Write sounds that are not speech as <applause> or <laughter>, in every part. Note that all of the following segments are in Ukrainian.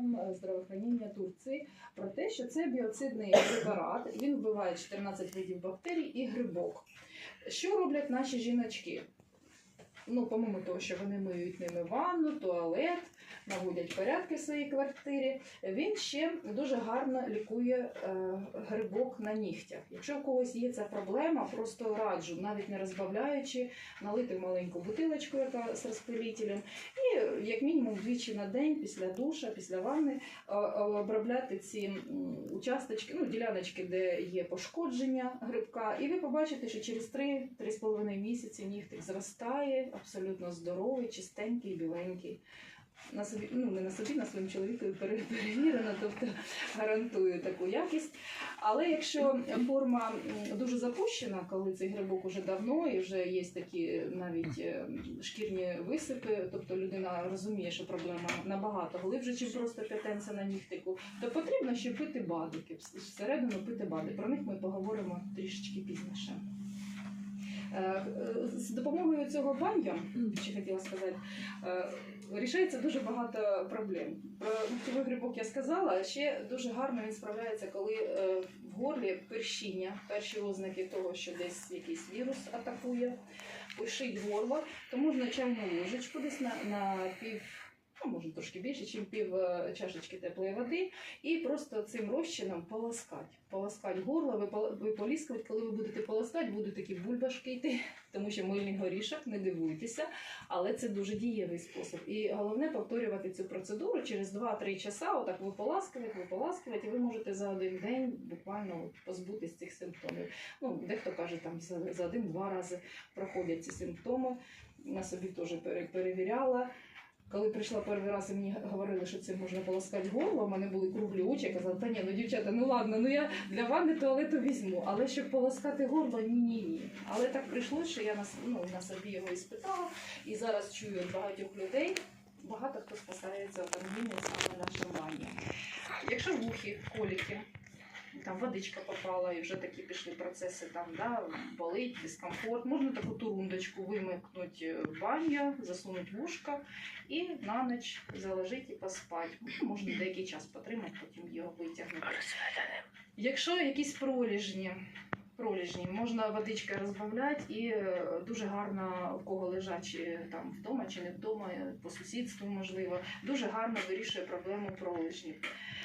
Міністерством е, здравоохранення Турції про те, що це біоцидний препарат. Він вбиває 14 видів бактерій і грибок. Що роблять наші жіночки? Ну, помимо того, що вони миють ними ванну, туалет, наводять порядки в своїй квартирі, він ще дуже гарно лікує е, грибок на нігтях. Якщо у когось є ця проблема, просто раджу, навіть не розбавляючи, налити маленьку бутилочку, яка з розпилителем, і як мінімум двічі на день після душа, після ванни е, е, обробляти ці участочки, ну, діляночки, де є пошкодження грибка, і ви побачите, що через 3-3,5 місяці нігтик зростає, абсолютно здоровий, чистенький, біленький. На собі, ну не на собі, на своєму чоловіку пере- перевірено, тобто гарантую таку якість. Але якщо форма дуже запущена, коли цей грибок уже давно і вже є такі навіть е, шкірні висипи, тобто людина розуміє, що проблема набагато глибше, чим просто п'ятенця на нігтику, то потрібно ще пити бадики, всередину пити бади. Про них ми поговоримо трішечки пізніше. Е, З допомогою цього баня, ще хотіла сказати, е, вирішається дуже багато проблем. Про грибок я сказала, ще дуже гарно він справляється, коли е, в горлі першіння, перші ознаки того, що десь якийсь вірус атакує, пишить горло, то можна чайну ложечку десь на, на пів. Ну, може трошки більше, ніж пів е, чашечки теплої води, і просто цим розчином полоскати. Полоскати горло, ви, ви поліскувати, коли ви будете полоскати, будуть такі бульбашки йти, <laughs> тому що мильний горішок, не дивуйтеся, але це дуже дієвий спосіб. І головне повторювати цю процедуру через 2-3 часа, отак виполаскувати, виполаскувати, і ви можете за один день буквально от позбутись цих симптомів. Ну, дехто каже, там за один-два рази проходять ці симптоми. На собі теж перевіряла. Коли прийшла перший раз і мені говорили, що цим можна полоскати горло, у мене були круглі очі, я казала, та ні, ну дівчата, ну ладно, ну я для ванни туалету візьму, але щоб полоскати горло, ні, ні. Але так прийшло, що я на, ну, на собі його іспитала, і зараз чую багатьох людей, багато хто спасається ангіни саме на шамані. Якщо вухи, коліки, там водичка попала, і вже такі пішли процеси, там, да, болить, дискомфорт, можна таку турундочку вимикнути в баню, засунути в ушко і на ніч заложити і поспати. Ну, Можна деякий час потримати, потім його витягнути. Якщо якісь проліжні, проліжні, можна водичкою розбавляти і е, дуже гарно у кого лежачі там вдома чи не вдома, е, по сусідству можливо, дуже гарно вирішує проблему проліжнів.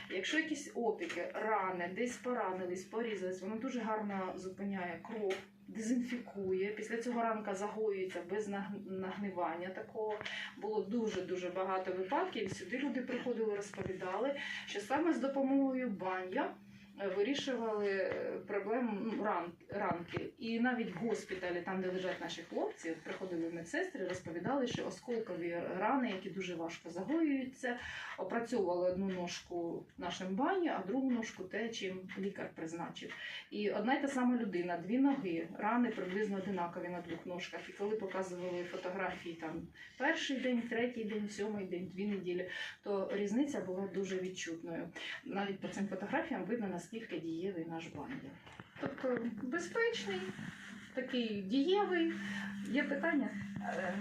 Якщо якісь опіки, рани, десь поранились, порізались, воно дуже гарно зупиняє кров. Дезінфікує, після цього ранка загоюється без наг- нагнивання такого. Було дуже дуже багато випадків. Сюди люди приходили, розповідали, що саме з допомогою бання е, вирішували е, проблему ну, ран, ранки. І навіть в госпіталі, там де лежать наші хлопці, приходили медсестри, розповідали, що осколкові рани, які дуже важко загоюються, опрацьовували одну ножку нашим бані, а другу ножку те, чим лікар призначив. І одна й та сама людина, дві ноги, рани приблизно одинакові на двох ножках. І коли показували фотографії там перший день, третій день, сьомий день, дві неділі, то різниця була дуже відчутною. Навіть по цим фотографіям видно, наскільки дієвий наш бандір. Тобто безпечний, такий дієвий. Є питання? Е,